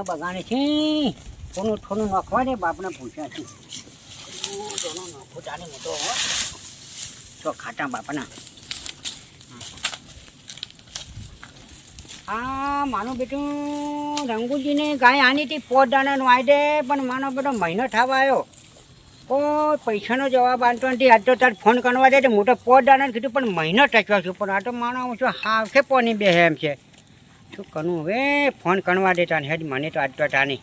સોના બગાડે છે. થોડું થોડું નાખવા દે, બાપને પૂછ્યા છે. તો ખાટા બાપના. આ માનો બેટું, રંગુજીને ગાય આની હતી, પોત દાણાનું આવી દે, પણ માનો બેટો મહિનો થવા આવ્યો કોઈ પૈસાનો જવાબ આવતો નથી. આજ તો તાર ફોન કરવા દે મોટો પોત દાણાને કીધું, પણ મહિનો ટચ્યો છું. પણ આ તો માનો, હું છું હાવ છે પોની બે એમ છે. શું કરવું હવે? ફોન કરવા દેતા તાને, હેડ, મને તો આજ તો તાની.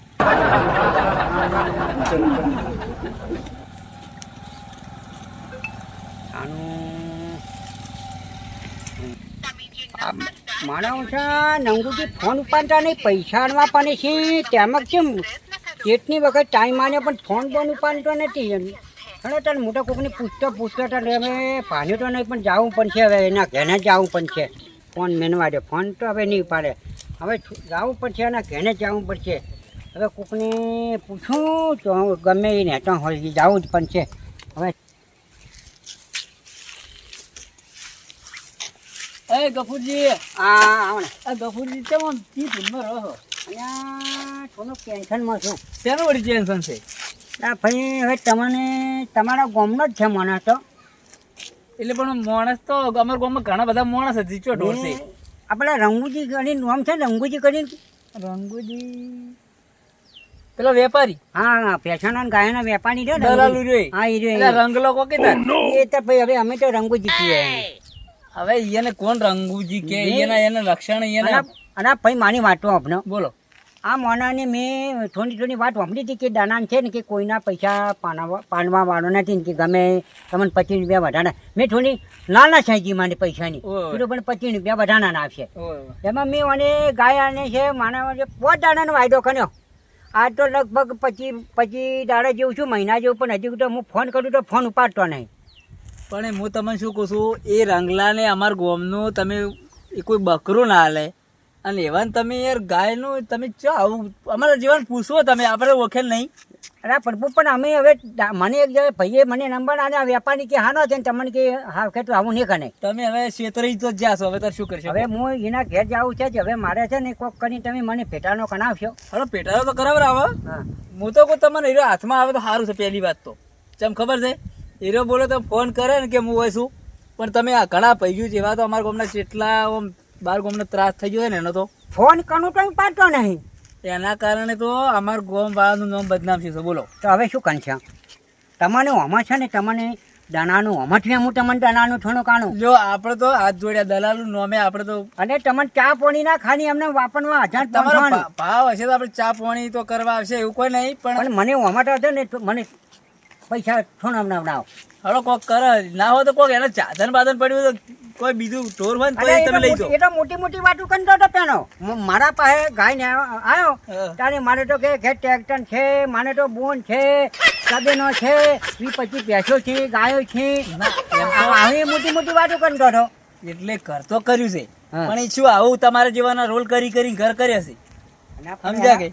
આનું આ માણસ નંગુજી ફોન ઉપાડતા નહીં, પૈસા અણવા પાને છે. તેમાં કેમ? કેટલી વખત ટાઈમ આને પણ ફોન પણ ઉપાડતો નથી. એમ અને તને મોટા કોકને પૂછતો પૂછતો તો હવે પાણી તો નહીં, પણ જવું છે, હવે એના ઘેને જવું પડશે ફોન મેનવા દે ફોન તો હવે નહીં પાડે હવે છુ- જવું પડશે અને ઘેને જવું પડશે. હવે કોકને પૂછું તો ગમે એ નેતો હોય એ જવું જ પડશે હવે એ ગફુરજી. હા આવને આ ગફુરજી કેમ આમ કી ધૂનમાં રહો અહીંયા થોડું ટેન્શનમાં છું. શેનું વળી ટેન્શન છે? ના ભાઈ હવે તમને તમારા ગામનો જ છે મને તો. એટલે પણ માણસ તો અમારા ગામમાં ઘણા બધા માણસ હતી ચો ઢોળશે આપણે રંગુજી કરીને નામ છે ને રંગુજી કરીને? રંગુજી. પેલો વેપારી. હા હા પેશના ને ગાયના વેપારી છે દલાલુ રે હા એ રે રંગલો રંગ લોકો કે એ તો ભાઈ હવે અમે તો રંગુજી કીએ હવે એને કોણ રંગુજી કે? એના એના લક્ષણ એના અને ભાઈ માની વાટો આપણે બોલો. આ મોનાને મેં થોડી થોડી વાત સાંભળી હતી કે દાનાન છે ને કે કોઈના પૈસા પાનવા પાનવા વાળો નથી ને કે ગમે તમને પચીસ રૂપિયા વધારે. મેં થોડી નાના સાઈજી મારી પૈસાની. તો પણ પચીસ રૂપિયા વધારાના ના આવશે એમાં મેં મને ગાય આને છે માના પોત દાડાનો વાયદો કર્યો. આજ તો લગભગ પચીસ પચીસ દાડા જેવું છું મહિના જેવું પણ હજી તો હું ફોન કરું તો ફોન ઉપાડતો નહીં. પણ હું તમને શું કહું છું એ રંગલાને અમારા ગોમનું તમે એ કોઈ બકરું ના હાલે. અને એવાન તમે યાર ગાયનું તમે ચો આવું અમારા જીવન પૂછો તમે આપણે ઓળખેલ નહીં. અરે પ્રભુ પણ અમે હવે મને એક જગ્યાએ ભાઈએ મને નંબર આને આ વેપારી કે હાનો છે ને તમને કે હા કે તું આવું નહીં કને તમે હવે છેતરી તો જ જાશો હવે તાર શું કરશો? હવે હું એના ઘેર જાઉં છે હવે મારે છે ને કોક કરીને તમે મને પેટાનો કણાવશો હવે પેટારો તો કરાવ આવે. હું. તો કહું તમારે હીરો હાથમાં આવે તો સારું છે પહેલી વાત તો. ચમ ખબર છે? હીરો બોલે તો ફોન કરે ને કે હું હોય છું પણ તમે આ ઘણા પૈયું જેવા તો અમારા ગામના જેટલા આમ બાર ગોમને ત્રાસ થઈ ગયો ને એનો તો. ફોન કરું તો પાડતો નહીં. એના કારણે તો અમાર ગોમ વાળાનું નામ બદનામ છે બોલો. તો હવે શું કરશે? તમને ઓમાં છે ને તમને દાનાનું ઓમઠવી હું તમને દાનાનું થોડું કાણું. જો આપણે તો હાથ જોડ્યા દલાલનું નોમે આપણે તો અને તમને ચા પોણી ના ખાની અમને વાપરવા હજાર તમારો ભાવ હશે તો આપણે ચા પાણી તો કરવા આવશે એવું કોઈ નહીં પણ મને ઓમાટો છે ને તો મને પૈસા થોડા અમને બનાવો હળો કોક કરે ના હોય તો કોક એને ચાદન બાધન પડ્યું તો કોઈ બીજું ઢોર હોય ને તમે લઈ જાઓ. એ તો મોટી મોટી વાતો કરતો હતો પેનો મારા પાસે ગાય ને આવ્યો. ત્યારે મારે તો કે ઘેર ટ્રેક્ટર છે મારે તો બોન છે સબેનો છે વી પછી ભેંસો છે ગાયો છે. આવી મોટી મોટી વાતો કરતો હતો. એટલે ઘર તો કર્યું છે. પણ એ શું આવું તમારા જેવાના રોલ કરી કરી ઘર કર્યા છે? સમજ્યા કે?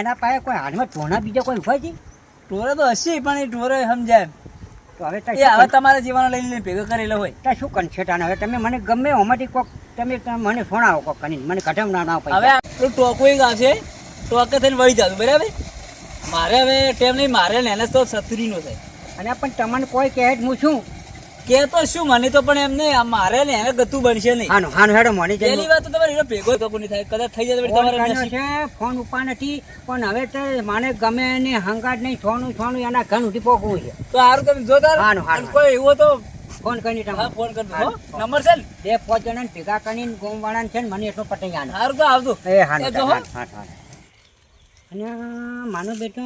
એના પાસે કોઈ હાથમાં ટોણા બીજા કોઈ ઊભા છે? ટોરા તો હશે પણ એ ટોરે સમજાય. તો હવે એ હવે તમારા જીવાના લઈને ભેગો કરેલો હોય. તાર શું કન્સેટાને હવે તમે મને ગમે ઓમાંથી કોક તમે મને સોણાવો કોક કરીને. મને કઢમ ના ના હવે આપણું ટોકો એક આવશે ટોકે થઈને વળી જતું બરાબર? મારે હવે ટેમ નહીં મારે ને એને તો સત્રીનો છે. અને પણ તમને કોઈ કહે હું છું કે તો શું મને તો પણ એમને મારે ને એને ગતું બનશે નહીં. હાનો હાનો હેડો મણી જાય પહેલી વાત તો તમારે ભેગો તો નહીં થાય? કદાચ થઈ જાય તમારે છે ફોન ઉપા નથી પણ હવે તો મને ગમે ને હંગાટ નહીં છોનું છોનું એના ઘર ઉઠી પોકવું છે. તો સારું તમે જોતા હાનો હારું, હારું, કોઈ એવો તો ફોન કરીને તમે. ફોન કરજો. નંબર છે ને? બે પાંચ જણા ભેગા કરીને ગોમ વાળાને છે ને મને એટલો પટાઈ આનો સારું તો આવજો. એ હાનો હો. હાન હાન અને માનો બેટો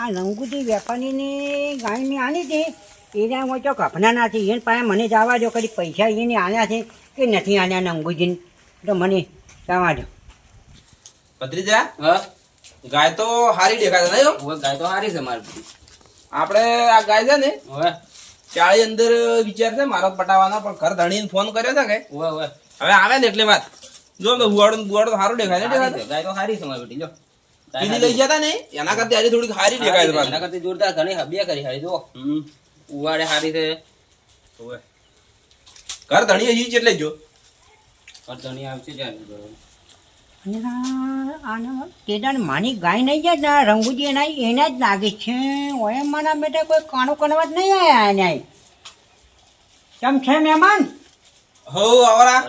આ રંગુજી વેપારીની ગાયની આની હતી. એને હું તો કપના નથી. એને પાસે મને જવા દો કદી પૈસા એને આલ્યા છે કે નથી આલ્યા રંગુજીને તો મને જવા દો. ભત્રીજા ગાય તો હારી દેખાય નહીં? ગાય તો સારી છે મારી આપણે આ ગાય છે ને હવે ચાળી અંદર વિચાર છે મારો પટાવાનો પણ ઘર ધણીને ફોન કર્યો છે કે? હવે આવે ને એટલે વાત. જો તો હુવાડો હુવાડો સારું દેખાય ને છે. ગાય તો સારી છે મારી બેટી જો. લઈ જતા ને? એના કરતા આજે થોડીક હારી દેખાય. એના કરતા કરતી જોરદાર ઘણી હબિયા કરી હારી જો. હમ. ઉવાડે સારી છે. ઓય ઘર ધણી હજી એટલે જો. ઘર ધણી આવશે જાય માની ગાય નહીં જાય ને રંગુજી એના એને જ લાગે છે. ઓય મારા બેટા કોઈ નહીં આયા એને કેમ છે મહેમાન? હો આવરા.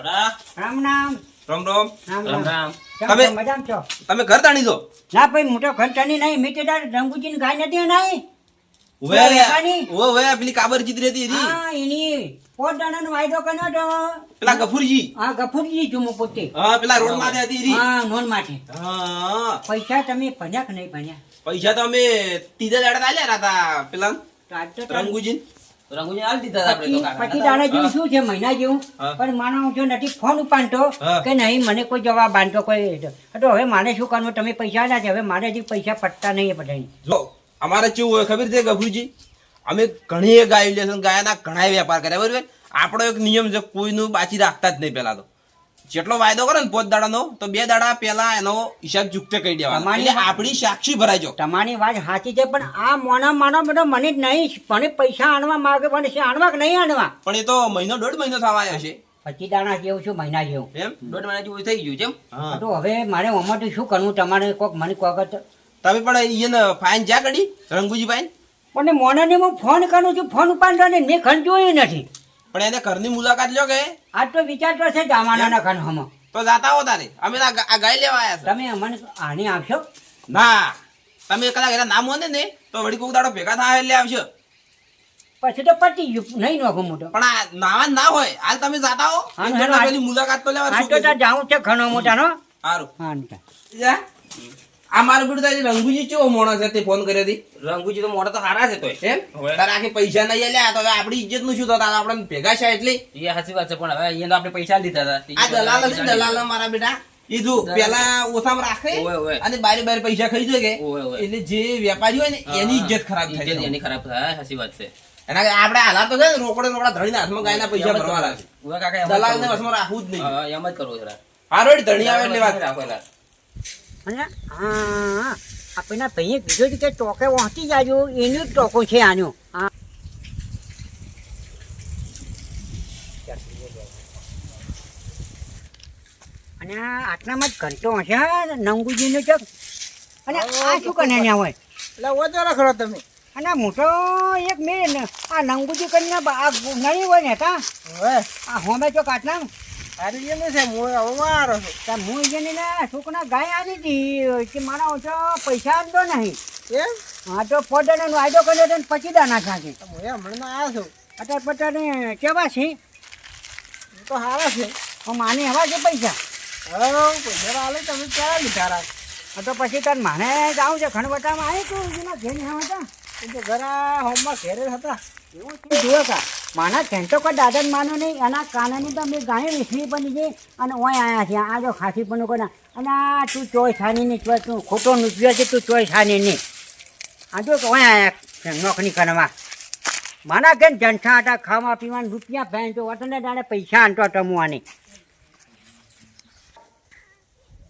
રામ રામ. રામ રામ. રામ રામ તમે મજામાં છો? તમે ઘર તણી દો ના ભાઈ મોટો ઘર તાણી નહીં મેં રંગુજી રંગુજીને ગાય નથી એના પેલા હતી. હા એની પોત વાયદો કર્યો તો પેલા ગફુરજી. હા ગફુરજી છું હું પોતે. હા પેલા રોડમાં હતી. હા નોન માટે. હા. પૈસા તમે ભણ્યા કે નહીં ભણ્યા પૈસા તો અમે ત્રીજા દાડા આલ્યા હતા પેલા. રંગુજી રંગુજી હાલ દીધા આપણે પછી દાડા જેવું શું છે મહિના જેવું? પણ માનો જો નથી ફોન ઉપાડતો કે નહીં મને કોઈ જવાબ બાંધતો કોઈ. તો હવે મારે શું કરવાનું તમે પૈસા ના છે હવે મારે હજી પૈસા પટતા નહીં જો અમારે કેવું હોય ખબર છે ગભુજી અમે ઘણી ગાયો લે છે ગાયના ઘણા વેપાર કર્યા બરાબર આપણો એક નિયમ છે કોઈનું બાચી રાખતા જ નહીં પેલા તો. જેટલો વાયદો કરે ને પોત દાડાનો તો બે દાડા પેલા એનો હિસાબ ચૂકતે કહી દેવાનો. એટલે આપણી સાક્ષી ભરાઈ જો તમારી વાત સાચી છે પણ આ મોના માનો બધો મને જ નહીં મને પૈસા આણવા માગે પણ છે આણવા કે નહીં આણવા? પણ એ તો મહિનો દોઢ મહિનો થવા આવ્યો છે. પછી દાણા જેવું છું મહિના જેવું. એમ? દોઢ મહિના જેવું થઈ ગયું છે તો હવે મારે ઓમાંથી શું કરવું? તમારે કોક મને કોક તમે પણ એને ફાઇન જ્યાં કરી રંગુજી ફાઇન પણ મોનાને હું ફોન કરું છું ફોન ઉપાડતો ને મેં ખન જોયું નથી. પણ એને ઘરની મુલાકાત લ્યો કે. આજ તો વિચારતો છે જમાનાના ખન હમ તો જાતા હો તારે. અમે આ ગાય લેવા આવ્યા તમે અમને આની આપશો? ના. તમે કદાચ એના નામ હોને ને તો વળી કોક દાડો ભેગા થાય એટલે આવશે પછી તો પતી ગયું નહીં નોખું મોટો પણ આ નાવા ના હોય. હાલ તમે જાતા હો પેલી મુલાકાત તો લેવા તો જાઉં છે ઘણો મોટાનો સારું હા જા. આ મારું બેટું તારી રંગુજી કેવો મોણસ છે તે ફોન કર્યો હતી રંગુજી તો મોટા તો હારા છે તો એમ. તારે આખી પૈસા નહીં લે તો હવે આપણી ઇજ્જતનું શું તો તારે આપણે ભેગા છે એટલે? એ સાચી વાત છે પણ હવે અહીંયા તો આપણે પૈસા લીધા હતા. આ દલાલ છે દલાલ મારા બેટા? એ જો પેલા ઓછામાં રાખે ઓવે, ઓવે. અને બારે બારે પૈસા ખાઈ જાય કે. એટલે જે વેપારી હોય ને એની ઇજ્જત ખરાબ થાય એની ખરાબ થાય. સાચી વાત છે. એના આપણે હાલા તો છે ને રોકડે રોકડા ધણીને હાથમાં ગાયના પૈસા ભરવાના છે. દલાલ ને વસમાં રાખવું જ નહીં. એમ જ કરવું છે રા. હારો ધણી આવે એટલે વાત. રાખો. અને હા ભાઈએ કીધું કે ટોકે વાંચી જાજો એનું ટોકો છે આનું. હા અને આટલામાં જ ઘંટો હશે નંગુજીનો ચક અને આ શું કરીને અહીંયા હોય? એટલે ઓછો રખડો તમે. અને મોટો એક મેં આ નંગુજી કરીને આ નહીં હોય ને તા આ હોમે ચોક આટલા હારી ગયેલું છે હું છું. તા હું એને ના છોકરા ગાય આવી હતી કે મારા ઓછો પૈસા આપતો નહીં. એમ હા તો પોતાનો વાયદો કર્યો તો પછી દાના ખાશે હું હમણાં આવ્યો છું. અત્યારે પટાને કેવા છે? તો સારા છે. હું માને હવા છે પૈસા? હવે પૈસા આલે તમે ક્યાં લીધા રાખ? તો પછી તાર માને જાઉં છે ખંડવટામાં આવી તું જેના ઘેર હતા એ તો ઘરા હોમમાં હતા. એવું છે? જુઓ કા માના તો કોઈ દાદા માનો નહીં, એના કાનાની તો મેં ગાય વેચવી પણ છે અને ઓય આયા છે, આ જો ખાસી પણ કોઈ અને આ તું ચોય છાની નહીં ચોય, તું ખોટો નુચ્યો છે, તું ચોય છાની નહીં આ જો ઓય આયા નોકરી કરવા. માના કેમ જનઠા હતા, ખાવા પીવાના રૂપિયા ફેંચો વતને દાડે પૈસા આંટો ટમવાની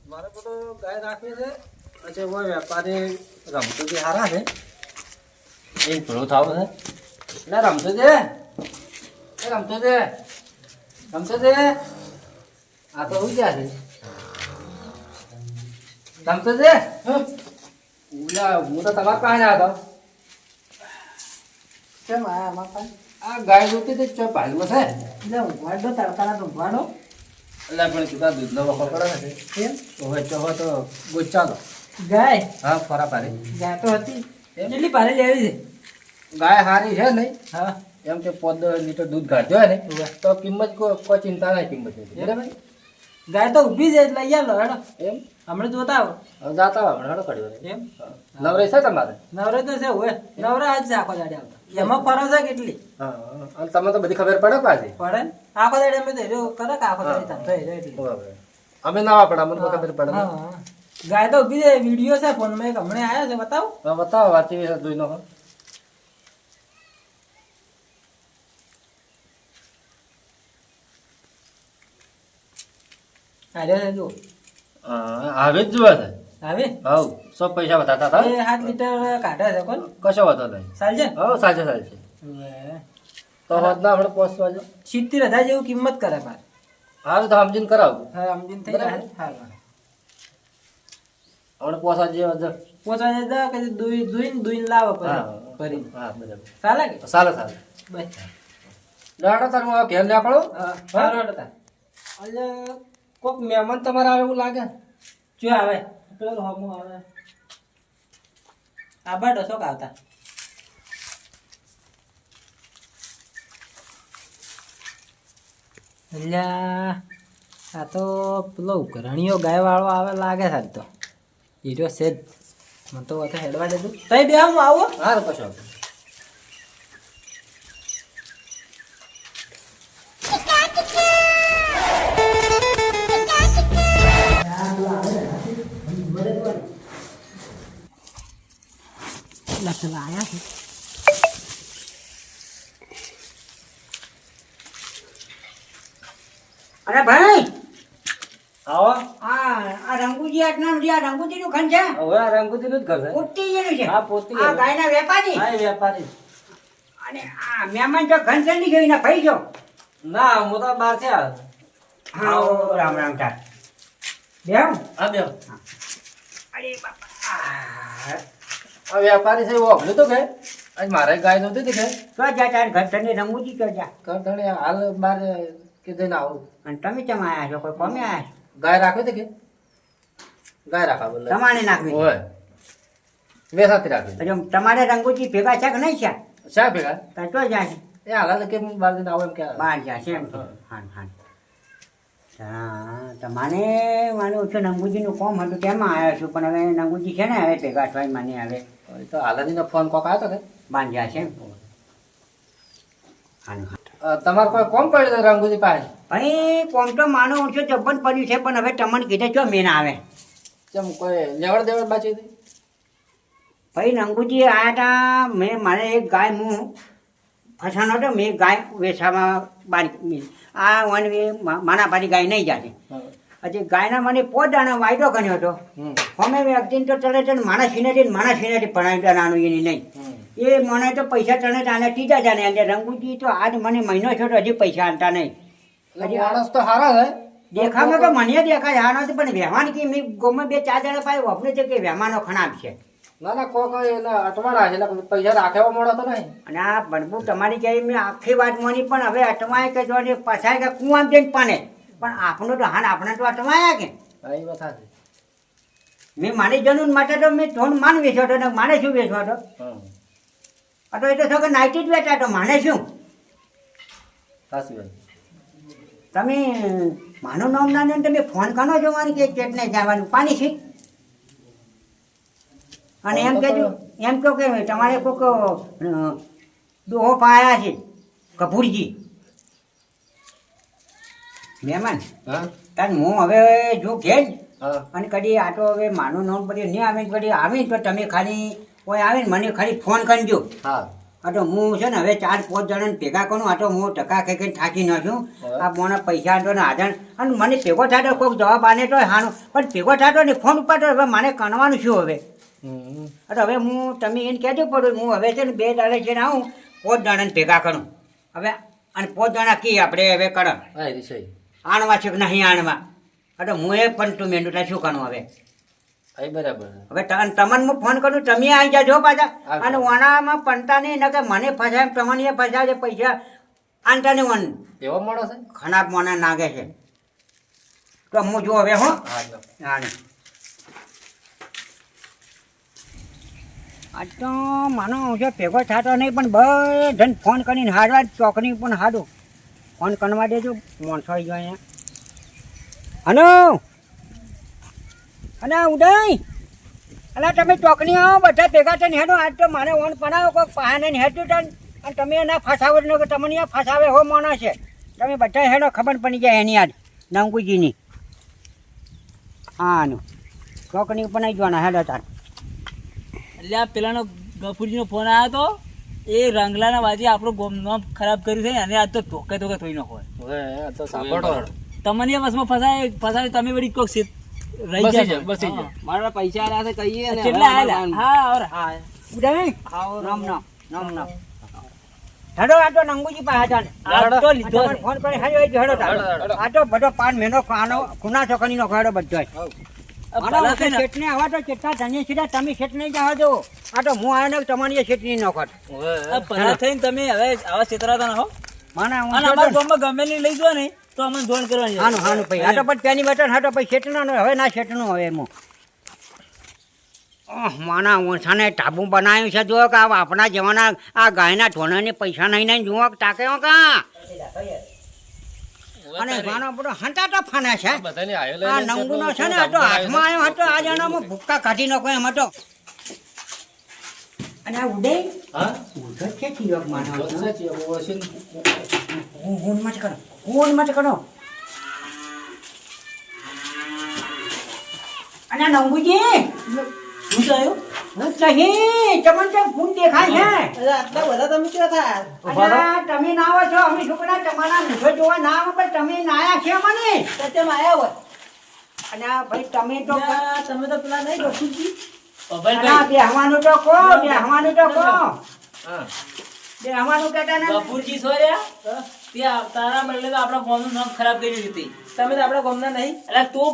મારે બધો ગાય રાખવી છે. પછી વેપારી રમતો જે છે. એ ભૂલો થાવ છે એટલે રમતો છે એ રમતો છે રમતો છે આ તો હું ગયા છે. રમતો છે. ઉલા હું તો તમારા પાસે હતો. કેમ આયા અમારા પાસે? આ ગાય જોતી હતી ચો પાલવો છે? એટલે ઊંઘવાડો તડકાના ઊંઘવાડો એટલે પણ તું દૂધનો વખો પડે ને. એમ હવે તો હવે તો ગુચ્ચાનો ગાય? હા ફરા પારે ગાય તો હતી? કેટલી ભારે લેવી છે? ગાય હારી છે નહીં? હા. એમ કે પોદ લીટર દૂધ હોય ને તો કિંમત કોઈ ચિંતા નહીં કિંમત બરાબર? ગાય તો ઊભી છે લઈ આલો હેડો. એમ? હમણાં જોતા આવો. જાતા આવો હેડો કાઢ્યો એમ? નવરે છે તમારે? નવરે તો છે હોય નવરે જ છે આખો દાડે આવતા. એમાં ફરો છે કેટલી? હા અને તમને તો બધી ખબર પડે પાછી. પડે? આખો દાડે અમે તો હેરો કરે કે આખો દાડે તમે હેરો એટલે. અમે ના પડે અમને ખબર પડે. હા. ગાય તો ઊભી છે. વીડિયો છે ફોનમાં એક. હમણાં આવ્યો છે બતાવો. બતાવો વાંચી જોઈ નાખો છે જો હા આવે જ જોવે છે આવે? હાઉ સો પૈસા બતાતા હતા? એ હાથ લીટર કાઢા છે કોણ? કશો વાતો નહીં. ચાલ છે હવ સાચે સાચે તો હોત ના આપણે પહોંચવા જો. સિત્તેર હજાર જેવું કિંમત કરે મારે. હારું તો સમજીને કરાવ. હા સમજીને થઈ જાય. હાલ હમણાં પોસા જેવા પોસા જે જતા કે દુઈ દુઈન દુઈન લાવ પછી હા ફરી હા બરાબર. ચાલે કે? ચાલે ચાલે બસ. દાડો તાર હું ઘેર નીકળો. હા હારો હતા એટલે કોક મહેમાન તમારે આવે એવું લાગે? જો આવે. પેલો હમો આવે. આબા ડોસો આવતા. અલ્યા, આ તો પેલો ઘરણીયો ગાય વાળો આવે લાગે છે તો. હીરો છે જ. મને તો હેડવા દેતું તઈ બે હું આવો હા. તો લખેલા આયા છે. અરે ભાઈ! આવો. આ આ રંગુજી આટલા જે આ રંગુજી નું ખંડ છે? હવે આ રંગુતીનું જ ઘર છે. પોતી જેનું છે? હા, પોતી આ. ગાયના વેપારી? હા વેપારી. અને આ મહેમાન તો ઘન ચડી ગયું ને ભાઈ છો ના હું તો બહારથી આવ્યો હા ઓ, રામ રામ તાર બેવ હા બે અરે બાપા આ, વેપારી છે અભલું તો કે? આજ મારે ગાય નહોતી હતી કે તો જા તાર ઘર ધણી રંગુજી તો જા. ઘર ધણી હાલ બાર કીધું આવું. અને તમે કેમ આયા છો? કોઈ કોમે આયા? ગાય રાખવી હતી કે? ગાય રાખવા બોલે. તમારે નાખવી ઓય. વેસાતી રાખવી તમારે રંગુજી ભેગા છે કે નહીં છે? શા ભેગા? તાર તો જાય એ હાલ કે હું બાર દિન આવું એમ કે. બહાર છે એમ હાન હા તમારે માનું ઓછું નંગુજીનું કોમ હતું તેમાં આવ્યો છું પણ હવે નંગુજી છે ને હવે ભેગા થવાય મને હવે એ તો હાલદીનો ફોન કોક આવ્યો તો કે? બાંધ્યા છે તમારે કોઈ કોમ પડ્યું તો રંગુજી પાસે? ભાઈ કોમ તો માનો ઓછો જબ્બન પડ્યું છે પણ હવે તમને કીધે ચો મેન આવે. કેમ કોઈ લેવડ દેવડ બાચી હતી? ભાઈ નંગુજી આવ્યા હતા મેં મારે એક ગાય હું ફસાનો હતો મેં ગાય વેચામાં બાર આ વન માના પાડી ગાય નહીં જાતી. હજી ગાયના મને પોત દાણા વાયદો કર્યો હતો. અમે વ્યક્તિને તો ચડે છે ને માણસ સીનેથી ને માણસ સીનેથી ભણાવી નાનું એની નહીં. એ મને તો પૈસા ચણે તાને ત્રીજા જાણે અને રંગુજી તો આજ મને મહિનો છો તો હજી પૈસા આનતા નહીં. હજી માણસ તો હારા છે. દેખામાં તો મને દેખાય હા નથી પણ વ્યવહાર કે મેં ગમે બે ચાર જણા પાસે વપરે છે કે વ્યવહારનો ખણાબ છે. ના ના કોક એના અટવાડા છે એટલે પૈસા રાખવા મળો તો નહીં. અને આ બનબુ તમારી ક્યાંય મેં આખી વાત માની પણ હવે અટવાય કે જો પછાય કે કુવા જઈને પાને. પણ આપણું તો હાન આપણે તો અટવાયા કે. એ વાત સાચી. મેં મારી જનુન માટે તો મેં ધોન માન વેચ્યો હતો ને માને શું વેચવા હતો? તો એ તો છોકરા નાઇટી જ વેચા તો માને શું? સાચી વાત. તમે માનું નામ ના લે ને તમે ફોન કરો છો મારી કે ચેટને જવાનું પાણી છે? અને એમ કેજો એમ કહો કે તમારે કોઈક દોહો પાયા છે કપૂરજી. મહેમાન? હા. હું હવે જો ઘેર અને કદી આ તો હવે માનું નામ પછી નહીં આવે કદી આવે તો તમે ખાલી કોઈ આવે ને મને ખાલી ફોન કરજો. હા. આ તો હું છે ને હવે ચાર પાંચ જણાને ભેગા કરું આ તો હું ટકા કઈ કઈ થાકી ન છું. આ મને પૈસા તો ને આધાર. અને મને ભેગો થતો કોઈક જવાબ આને તો હાનો પણ ભેગો થતો ને ફોન ઉપર તો હવે મને કણવાનું શું હવે? અરે હવે હું તમે એને કહેજો પડું હું હવે છે ને બે દાડે છે ને આવું પાંચ જણાને ભેગા કરું. હવે અને પાંચ જણા કી આપણે હવે કરો? આણવા છે કે નહીં આણવા? એટલે હું એ પણ તું મેંડું શું કરું હવે? હા બરાબર. હવે તમને હું ફોન કરું તમે આવી જાજો પાછા. અને વણામાં પંતા નહીં ન મને ફસાય તમને એ ફસાય પૈસા. આંટા નહીં વન એવો મળો છે? ખરાબ મને નાગે છે. તો હું જો હવે હો. હા. આજ તો માનો છે ભેગો થતો નહીં પણ બધાને ફોન કરીને હાડવા ચોકની પણ હાડું ફોન કરવા દેજો માણસો આવી ગયો અહીંયા. હલો? અને ઉદય? અલા, તમે ચોકની આવો, બધા ભેગા થઈને હેડો. આજ તો મારે ઓન પડાવો કોઈક પહાને ને હેડું તન. અને તમે એના ફસાવો ન કે તમને આ ફસાવે હો માણસ છે. તમે બધા હેડો, ખબર પડી જાય એની આજ નંગુજીની હા ચોકની નહીં જોવાના, હેડો તાર એટલે આ પેલાનો ગફુરજીનો ફોન આવ્યો તો? એ રંગલાના બાજી આપણું ગોમ નામ ખરાબ કર્યું છે અને આ તો ધોકે ધોકે થોઈ નાખો તો સાંભળો. તમને બસમાં ફસાય ફસાય તમે વળી કોક સીટ રહી જાય બસી જાય. મારા પૈસા આલ્યા છે કહીએ ને. કેટલા આયેલા હા ઓર હા. ઉદય નમ નમ નમ નમ. હેડો આટો નંગુજી પાસે હતા આટો લીધો ફોન પર હેડો હેડો તાર. બધો પાન મેનો ખાનો ખૂના ચોકડીનો ખાડો બધો આ મારા ભલા વખતે થઈને- શેઠને આવા તો કેટલા ધન્ય સીધા તમે શેઠ નહીં જવા દો. આ તો હું આવ્યો તમારી શેઠ નહીં નોખત આ થઈને તમે હવે આવા છેતરાતા હો. માના હું અમારા ગામમાં ગમે લઈ જાઓ ને તો અમને જોઈન કરવાની છે. હાનું હાનું ભાઈ. આ તો પછી પેની બટન હા તો પછી શેઠનો ને હવે ના શેઠનું હવે એમાં. માના ઓછાને ટાબુ બનાવ્યું છે જો કે આ આપણા જવાના આ ગાયના ઢોણાને પૈસા નહીં નહીં જુઓ ટાકે કા? અને માનો આપણો હંટાટા ફાના છે. આ નંગુનો છે ને મોટો તો હાથમાં આવ્યો હતો આ જણામાં ભૂક્કા કાઢી નાખો એમ હતો. અને આ ઉડે? હા? ઉડે છે તિલક માનો હું હું મત કરો. હું મત કરો. અને આ નંગુજી? હું તમને તો ફૂન દેખાય છે આટલા બધા તમે ક્યાં થયા? તમે ના આવો છો. અમે છોકરા તમારા મુખે જોવા ના આવે પણ તમે ના આયા છે મને. તેમ આવ્યા હોય. અને આ ભાઈ તમે તો તમે તો પેલા નહીં ગફુરજી બેહવાનું તો કહો બેહવાનું તો કહો. હા. બેહવાનું કહેતા ને ગફુરજી સોર્યા ત્યાં તારા મળે તો આપણા ગામનું નામ ખરાબ કરી દીધી તમે તો આપણા ગામના નહીં. એટલે તું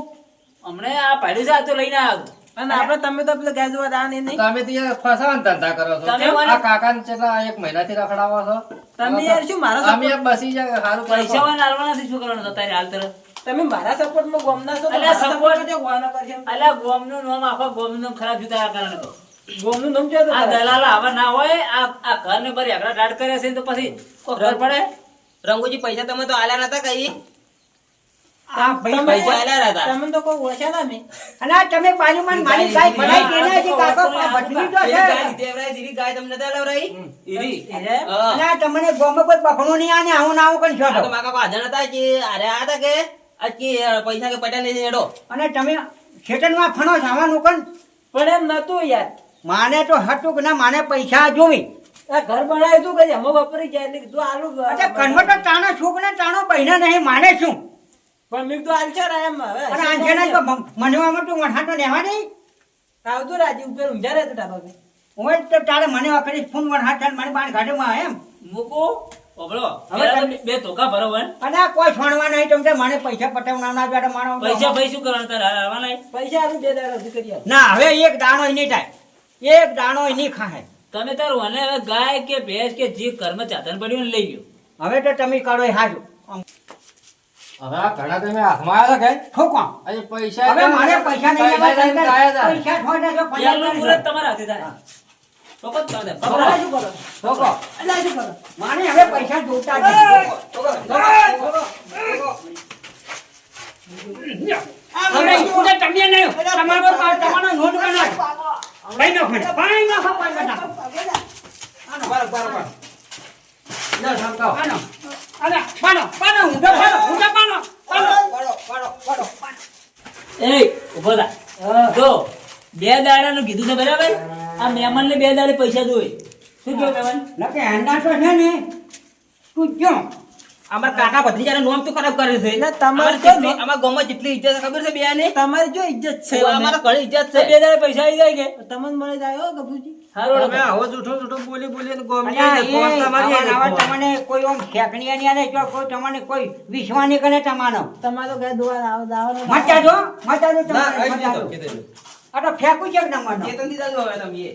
અમને આ પાડ્યું છે આ તો લઈને આવ્યો. અને આપણે તમે તો પેલા ગાય જોવા દાન નહીં. તમે તો યાર ફસાવાના ધંધા કરો છો. આ કાકાને કેટલા એક મહિનાથી રખડાવો છો? તમે યાર શું મારા તમે યાર બસી જાય સારું પૈસા વાળા નાલવાના નથી શું કરવાનું તારે હાલ તરફ તમે મારા સપોર્ટમાં ગોમના છો અલ્યા, સપોર્ટ support વાના કરશે. અલ્યા ગોમનું નામ આખો ગોમનું નામ ખરાબ તારા કારણે તો. ગામનું નામ છે આ દલાલ આવા ના હોય આ આ ઘરને બરી આગળ ડાડ કરે છે તો પછી કોઈ ખબર પડે? રંગુજી પૈસા તમે તો આલ્યા નતા કઈ? આ ભાઈ તમે- પૈસા હતા. તો કોઈ ઓળખ્યા ના અને તમે બાજુમાં મારી ગાય ભરાઈ કેને હજી કાકો બદલી તો છે ઈરી. અને તમને ગોમાં કોઈ પકડો નહીં આને આવું ના આવું કરી છો તો. અને તમે ખેતરમાં ફણો જવાનું કન પણ એમ નતું યાર. માને તો હતું કે ના માને પૈસા જોવી. ઘર બનાવ્યું તું કે અમે વાપરી જાય એટલે કીધું આલુ અચ્છા કન્વર્ટ તો તાણો છોક ને તાણો પૈસા નહીં માને શું? પણ મેં કીધું આલ છે એમ હવે. અને આંજે ના તો મનવામાં તું વઠાતો રહેવા નહીં. આવતું રાજી ઉપર ઊંઝા રહેતું ટાબા. હું તો તારે મને વખતે ફોન વઠાત મને બાણ ગાડીમાં એમ. મૂકો. ઓબળો હવે તો બે- ધોકા ભરો વન અને આ કોઈ છોડવા નહીં તમને મને પૈસા પટાવના ના જોડે મારો પૈસા ભાઈ શું કરવાના તારે હાલવાના નહીં? પૈસા આવી બે દાડા સુધી કરી. ના હવે એક દાણો નહીં થાય. એક દાણો નહીં ખાય. તમે તારું અને હવે ગાય કે ભેંસ કે જે કર્મ ચાતન પડ્યું ને લઈ ગયો. હવે તો તમે કાઢો એ હાજુ. હવે આ ઘણા તમે હાથમાં આવ્યા કે? ઠોકો આજે પૈસા હવે મારે પૈસા નહીં હતા. પૈસા ઠોડે તો પૈસા કરી દો. તમારા હાથે થાય. કરી. શું કરો? શું કરો? મારે હવે પૈસા જોતા જ. તમારો નોટ બનાવો. આનો, પાડો, પાડો, ઊંધો પાડો, ઊંધો પાડો. પાડો, પાડો, પાડો, પાડો. એય, થા. જો બે દાડાનું કીધું છે બરાબર આ મહેમાનને બે દાડે પૈસા જોઈ શું કહ્યું મહેમાન નકે હેંડા તો છે ને તું જો અમારા કાકા ભત્રીજાનું નામ તો ખરાબ કરે છે. ના, તમારે તો જેટલી- ગામમાં જેટલી ઇજ્જત ખબર છે બે તમારી જો ઇજ્જત છે અમારા ઘણી ઇજ્જત છે. બે દાડે પૈસા આવી જાય કે? તમને મળે જાય ગભુજી હારું તમે આવો જૂઠું જૂઠું બોલી બોલીને ગોમી અલ્યા, જાય, ફોન એ તમારી આવા- આવા તમને કોઈ આને જો તમને કોઈ વિશ્વાસ કરે તમારો. તમારો ગાય દોવા આવ દાવાનો ફેંકું છે કે ના માનો ચેતનથી જાજો હવે તમે એ.